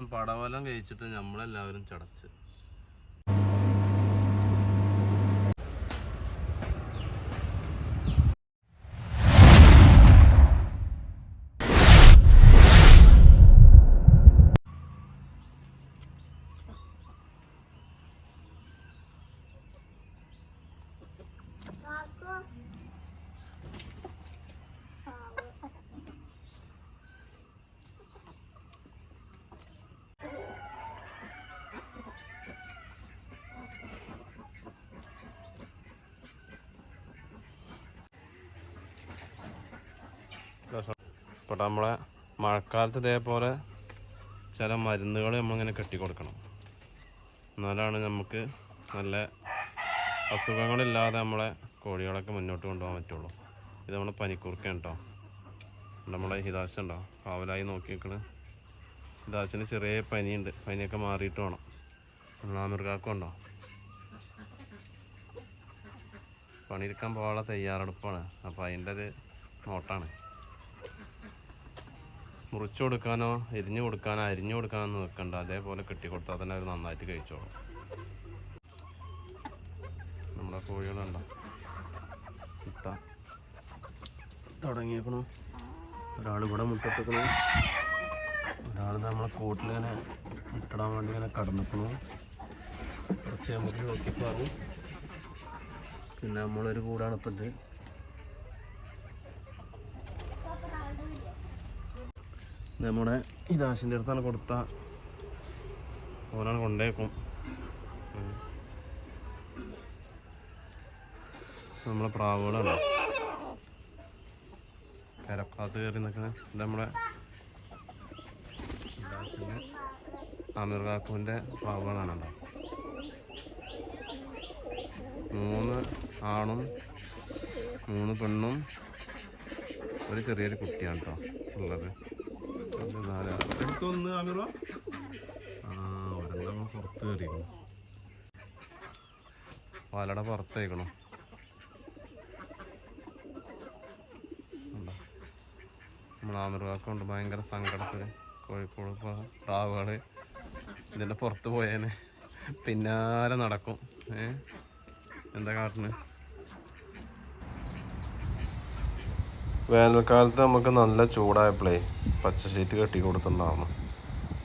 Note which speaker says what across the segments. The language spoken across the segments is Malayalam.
Speaker 1: പടവലം കഴിച്ചിട്ട് നമ്മളെല്ലാവരും ചടച്ച്. ഇപ്പോൾ നമ്മളെ മഴക്കാലത്ത് ഇതേപോലെ ചില മരുന്നുകൾ നമ്മളിങ്ങനെ കെട്ടിക്കൊടുക്കണം. എന്നാലാണ് നമുക്ക് നല്ല അസുഖങ്ങളില്ലാതെ നമ്മളെ കോഴികളൊക്കെ മുന്നോട്ട് കൊണ്ടുപോകാൻ പറ്റുള്ളൂ. ഇത് നമ്മളെ പനിക്കൂർക്കയാണ് കേട്ടോ. നമ്മളെ ഹിതാശ ഉണ്ടോ കാവലായി നോക്കി നിൽക്കണ് ഹിതാശിന് ചെറിയ പനിയുണ്ട്. പനിയൊക്കെ മാറിയിട്ട് വേണം. മൃഗാക്കം ഉണ്ടോ പണിയെടുക്കാൻ പോകാനുള്ള തയ്യാറെടുപ്പാണ്. അപ്പോൾ അതിന്റെ ഒരു നോട്ടാണ്. മുറിച്ചു കൊടുക്കാനോ എരിഞ്ഞു കൊടുക്കാനോ അരിഞ്ഞു കൊടുക്കാനോ ഒന്നും വെക്കണ്ട അതേപോലെ കെട്ടി കൊടുത്താൽ തന്നെ അവർ നന്നായിട്ട് കഴിച്ചോളും. നമ്മുടെ കോഴികളുണ്ടോ മുട്ട. തുടങ്ങിയേക്കണു. ഒരാൾ ഇവിടെ മുട്ടത്തേക്കണു. ഒരാൾ നമ്മളെ കൂട്ടിലിങ്ങനെ മുട്ടിടാൻ വേണ്ടി ഇങ്ങനെ കടന്നിക്കണു. കുറച്ച് നമുക്ക് നോക്കിപ്പാറും പിന്നെ നമ്മളൊരു കൂടാണ് ഇപ്പം ഇത്. നമ്മുടെ ഇതാശിന്റെ അടുത്താണ് കൊടുത്ത ഓനാണ് കൊണ്ടേക്കും. നമ്മളെ പ്രാവുകളാണ്. കരക്കാത്ത് കയറി നിൽക്കുന്ന ഇത് ഇതാശിന്റെ പ്രാവുകളാണല്ലോ കാക്കുവിന്റെ മൂന്ന് ആണും മൂന്ന് പെണ്ണും ഒരു ചെറിയൊരു കുട്ടിയാണ് കേട്ടോ ഉള്ളത്. ഇത് നാലാ- എടുത്തൊന്ന് ആമിറ. ആ ഒരെണ്ണം പുറത്ത് കയറിയിരിക്കണം പാലട പുറത്തേക്കണം. നമ്മൾ ഭയങ്കര സങ്കടത്തിൽ കോഴിക്കോട് ഇപ്പോൾ പ്രാവുകൾ ഇതിന്റെ പുറത്ത് പോയേനെ. പിന്നാലെ നടക്കും. ഏ? എന്താ കാട്ടുന്നത് വേനൽക്കാലത്ത് നമുക്ക് നല്ല ചൂടായപ്പോഴേ പച്ച ഷീറ്റ് കെട്ടി കൊടുത്തിട്ടുണ്ടായിരുന്നു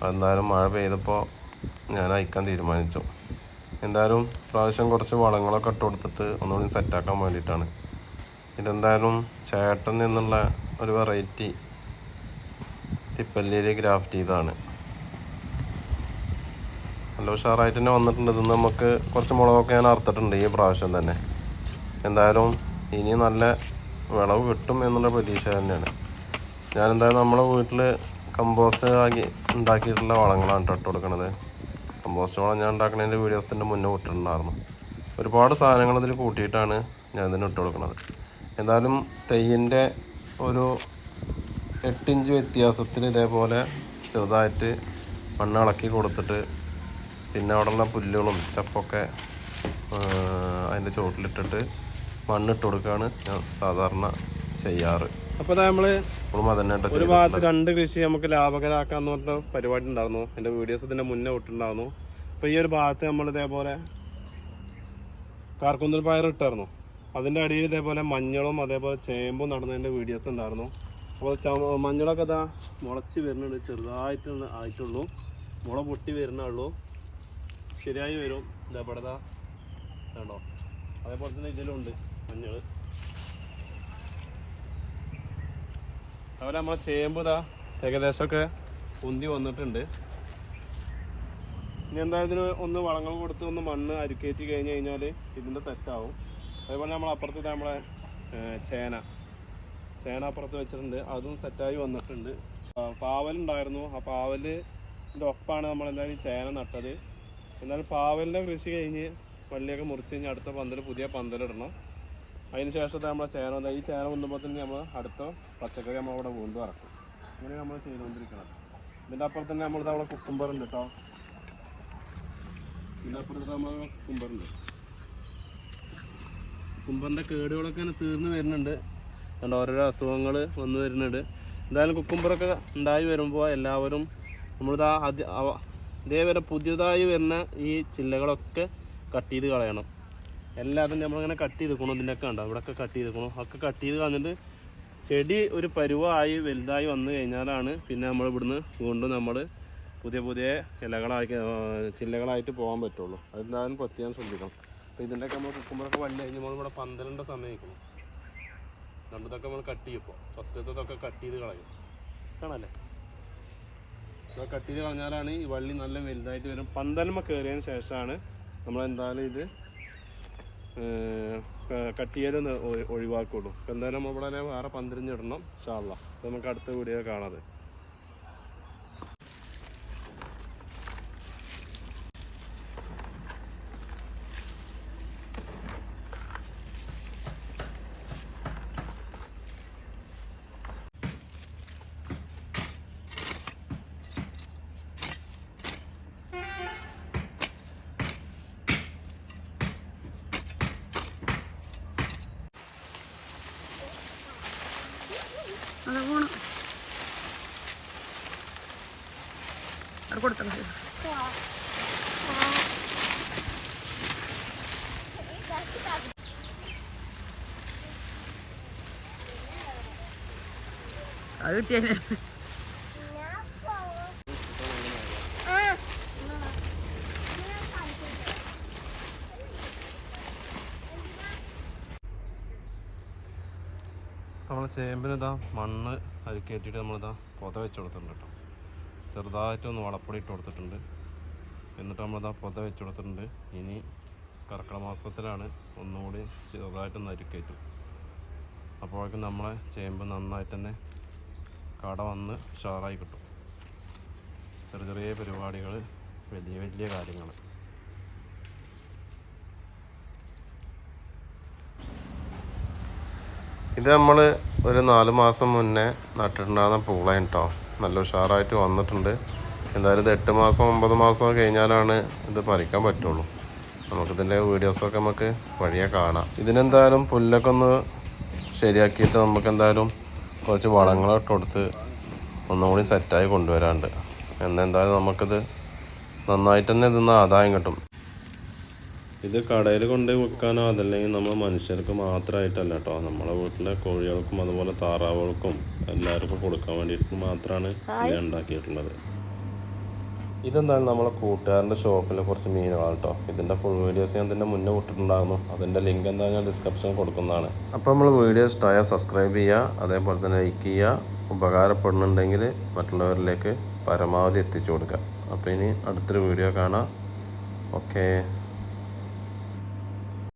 Speaker 1: എന്തായാലും മഴ പെയ്തപ്പോൾ ഞാൻ അയക്കാൻ തീരുമാനിച്ചു. എന്തായാലും പ്രാവശ്യം കുറച്ച് വളങ്ങളൊക്കെ ഇട്ട് കൊടുത്തിട്ട് ഒന്നുകൂടി സെറ്റാക്കാൻ വേണ്ടിയിട്ടാണ്. ഇതെന്തായാലും ചേട്ടൻ എന്നുള്ള ഒരു വെറൈറ്റി തിപ്പല്ലിയിൽ ഗ്രാഫ്റ്റ് ചെയ്തതാണ്. നല്ല ഉഷാറായിട്ട് തന്നെ വന്നിട്ടുണ്ട്. ഇത് നമുക്ക് കുറച്ച് മുളകൊക്കെ ഞാൻ അറുത്തിട്ടുണ്ട് ഈ പ്രാവശ്യം തന്നെ. എന്തായാലും ഇനി നല്ല വിളവ് കിട്ടും എന്നുള്ള പ്രതീക്ഷ തന്നെയാണ്. ഞാനെന്തായാലും നമ്മളെ വീട്ടിൽ കമ്പോസ്റ്റ് ആക്കി ഉണ്ടാക്കിയിട്ടുള്ള വളങ്ങളാണ് ഇട്ട് കൊടുക്കണത്. കമ്പോസ്റ്റ് വളം ഞാൻ ഉണ്ടാക്കുന്നതിന്റെ വീഡിയോസിന്റെ മുന്നേ ഇട്ടിട്ടുണ്ടായിരുന്നു. ഒരുപാട് സാധനങ്ങൾ ഇതിൽ കൂട്ടിയിട്ടാണ് ഞാൻ ഇതിന് ഇട്ട് കൊടുക്കുന്നത് എന്തായാലും തെയ്യിന്റെ ഒരു എട്ടിഞ്ച് വ്യത്യാസത്തിൽ ഇതേപോലെ ചെറുതായിട്ട് മണ്ണ് ഇളക്കി കൊടുത്തിട്ട് പിന്നെ അവിടെയുള്ള പുല്ലുകളും ചപ്പൊക്കെ അതിന്റെ ചുവട്ടിലിട്ടിട്ട് മണ്ണിട്ട് കൊടുക്കുകയാണ് ഞാൻ സാധാരണ ചെയ്യാറ്.
Speaker 2: അപ്പോൾ
Speaker 1: കേട്ടോ
Speaker 2: ഒരു ഭാഗത്ത് രണ്ട് കൃഷി നമുക്ക് ലാഭകരാക്കാന്ന് പറഞ്ഞ പരിപാടി ഉണ്ടായിരുന്നു. എന്റെ വീഡിയോസ് ഇതിന്റെ മുന്നേ വിട്ടിട്ടുണ്ടായിരുന്നു അപ്പോൾ ഈ ഒരു ഭാഗത്ത് നമ്മൾ ഇതേപോലെ കാർക്കുന്തൽ പയർ ഇട്ടായിരുന്നു. അതിന്റെ അടിയിൽ ഇതേപോലെ മഞ്ഞളും അതേപോലെ ചേമ്പും നടന്നതിന്റെ വീഡിയോസ് ഉണ്ടായിരുന്നു. അപ്പോൾ മഞ്ഞളൊക്കെ ഇതാ മുളച്ച് വരുന്നുണ്ട്. ചെറുതായിട്ട് ആയിട്ടുള്ളൂ. മുള പൊട്ടി വരുന്നുള്ളൂ ശരിയായി വരും. ഇതേപോലെ ഇതാ. കണ്ടോ? അതേപോലെ തന്നെ ഇതിലുണ്ട്. മഞ്ഞൾ അതുപോലെ നമ്മളെ ചേമ്പ് ഇതാ ഏകദേശമൊക്കെ ഉന്തി വന്നിട്ടുണ്ട്. ഇനി എന്താ ഇതിന് ഒന്ന് വളങ്ങൾ കൊടുത്ത് ഒന്ന് മണ്ണ് അരുക്കേറ്റി കഴിഞ്ഞ് കഴിഞ്ഞാൽ ഇതിന്റെ സെറ്റാവും അതേപോലെ നമ്മൾ അപ്പുറത്ത് നമ്മളെ ചേന. ചേന അപ്പുറത്ത് വെച്ചിട്ടുണ്ട്. അതും സെറ്റായി വന്നിട്ടുണ്ട്. പാവലുണ്ടായിരുന്നു ആ പാവലിന്റെ ഒപ്പാണ് നമ്മൾ എന്തായാലും ചേന നട്ടത്. എന്നാലും പാവലിന്റെ കൃഷി കഴിഞ്ഞ് വള്ളിയൊക്കെ മുറിച്ച് കഴിഞ്ഞ് അടുത്ത പന്തൽ പുതിയ പന്തലിടണം അതിന് ശേഷത്തെ നമ്മളെ ചേന ഈ ചേന വന്നപ്പോൾ തന്നെ നമ്മൾ അടുത്ത പച്ചക്കറി നമ്മൾ അവിടെ വീണ്ടും ഇറക്കും. അങ്ങനെ നമ്മൾ ചെയ്തുകൊണ്ടിരിക്കണം. ഇതിന്റെ അപ്പുറം തന്നെ നമ്മൾ അവിടെ കുക്കുംബർ ഉണ്ട് കേട്ടോ. ഇതിന്റെ അപ്പുറത്ത് നമ്മൾ കുക്കുംബറുണ്ട് കുക്കുംബറിന്റെ കേടുകളൊക്കെ ഇങ്ങനെ തീർന്നു വരുന്നുണ്ട്. അതുകൊണ്ട് ഓരോരോ അസുഖങ്ങൾ വന്നു വരുന്നുണ്ട്. എന്തായാലും കുക്കുംബറൊക്കെ ഉണ്ടായി വരുമ്പോൾ എല്ലാവരും നമ്മളിത് ആ അതേപോലെ പുതിയതായി വരുന്ന ഈ ചില്ലകളൊക്കെ കട്ട് ചെയ്ത് കളയണം. എല്ലാതും നമ്മളിങ്ങനെ കട്ട് ചെയ്തെക്കണം ഇതിന്റെയൊക്കെ ഉണ്ടോ ഇവിടെയൊക്കെ കട്ട് ചെയ്തെക്കണം. ഒക്കെ കട്ട് ചെയ്ത് കളഞ്ഞിട്ട് ചെടി ഒരു പരുവമായി വലുതായി വന്നു കഴിഞ്ഞാലാണ് പിന്നെ നമ്മൾ ഇവിടുന്ന് വീണ്ടും നമ്മൾ പുതിയ പുതിയ ഇലകളാക്കി ചില്ലകളായിട്ട് പോകാൻ പറ്റുള്ളൂ. അതെന്തായാലും പ്രത്യേകം ശ്രദ്ധിക്കണം. അപ്പോൾ ഇതിന്റെയൊക്കെ നമ്മൾ കുക്കുമ്പറൊക്കെ വല്ല കഴിഞ്ഞപ്പോൾ ഇവിടെ പന്തലിന്റെ സമയമായിരിക്കണം രണ്ടതൊക്കെ നമ്മൾ കട്ട് ചെയ്യും ഇപ്പോൾ ഫസ്റ്റത്തൊക്കെ കട്ട് ചെയ്ത് കളയും. കാണല്ലേ ഇപ്പോൾ കട്ട് ചെയ്ത് കളഞ്ഞാലാണ് ഈ വള്ളി നല്ല വലുതായിട്ട് വരും. പന്തലുമ്മ കയറിയതിന് ശേഷമാണ് നമ്മളെന്തായാലും ഇത് കട്ട് ചെയ്ത് ഒഴിവാക്കുള്ളൂ. എന്തായാലും തന്നെ വേറെ പന്തിരിഞ്ഞിടണം ഷാള്ള നമുക്ക് അടുത്ത വീഡിയോ കാണാതെ
Speaker 3: അത് പോണം കൊടുത്തണം അത് കിട്ടിയേ
Speaker 1: നമ്മൾ ചേമ്പിനിതാ മണ്ണ് മണ്ണ് കയറ്റിയിട്ട് നമ്മളിതാ പൊത വെച്ച് കൊടുത്തിട്ടുണ്ട് കേട്ടോ. ചെറുതായിട്ടൊന്ന് വളപ്പൊടി ഇട്ട് കൊടുത്തിട്ടുണ്ട്. എന്നിട്ട് നമ്മളിതാ പൊത വെച്ച് കൊടുത്തിട്ടുണ്ട്. ഇനി കർക്കിടക മാസത്തിലാണ് ഒന്നുകൂടി ചെറുതായിട്ടൊന്ന് അരിക്കേറ്റും അപ്പോഴേക്കും നമ്മളെ ചേമ്പ് നന്നായിട്ട് തന്നെ കട വന്ന് ഷാറായി കിട്ടും. ചെറിയ ചെറിയ പരിപാടികൾ വലിയ വലിയ കാര്യങ്ങൾ ഇത് നമ്മൾ ഒരു നാല് മാസം മുന്നേ നട്ടിട്ടുണ്ടാകുന്ന പൂളയാണ് കേട്ടോ നല്ല ഉഷാറായിട്ട് വന്നിട്ടുണ്ട്. എന്തായാലും ഇത് എട്ട് മാസം ഒമ്പത് മാസം കഴിഞ്ഞാലാണ് ഇത് പറിക്കാൻ പറ്റുള്ളൂ. നമുക്കിതിന്റെ വീഡിയോസൊക്കെ നമുക്ക് വഴിയെ കാണാം. ഇതിനെന്തായാലും പുല്ലൊക്കെ ഒന്ന് ശരിയാക്കിയിട്ട് നമുക്ക് എന്തായാലും കുറച്ച് വളങ്ങളൊക്കെ കൊടുത്ത് ഒന്നുകൂടി സെറ്റായി കൊണ്ടുവരാണ്ട്. എന്നെന്തായാലും നമുക്കിത് നന്നായിട്ട് തന്നെ ഇതിന്ന് ആദായം കിട്ടും. ഇത് കടയിൽ കൊണ്ട് വിൽക്കാനോ അതല്ലെങ്കിൽ നമ്മൾ മനുഷ്യർക്ക് മാത്രമായിട്ടല്ല കേട്ടോ നമ്മളെ വീട്ടിലെ കോഴികൾക്കും അതുപോലെ താറാവുകൾക്കും എല്ലാവർക്കും കൊടുക്കാൻ വേണ്ടിയിട്ട് മാത്രമാണ് ഇത് ഉണ്ടാക്കിയിട്ടുള്ളത്. ഇതെന്തായാലും നമ്മളെ കൂട്ടുകാരന്റെ ഷോപ്പിൽ കുറച്ച് മീനുകളാണ് കേട്ടോ ഇതിന്റെ ഫുൾ വീഡിയോസ് ഞാൻ തന്നെ മുന്നേ വിട്ടിട്ടുണ്ടായിരുന്നു അതിന്റെ ലിങ്ക് എന്താ ഞാൻ ഡിസ്ക്രിപ്ഷനിൽ കൊടുക്കുന്നതാണ്. അപ്പോൾ നമ്മൾ വീഡിയോ ഇഷ്ടമായാൽ സബ്സ്ക്രൈബ് ചെയ്യുക അതേപോലെ തന്നെ ലൈക്ക് ചെയ്യുക. ഉപകാരപ്പെടുന്നുണ്ടെങ്കിൽ മറ്റുള്ളവരിലേക്ക് പരമാവധി എത്തിച്ചു കൊടുക്കുക. അപ്പോൾ ഇനി അടുത്തൊരു വീഡിയോ കാണാം. ഓക്കേ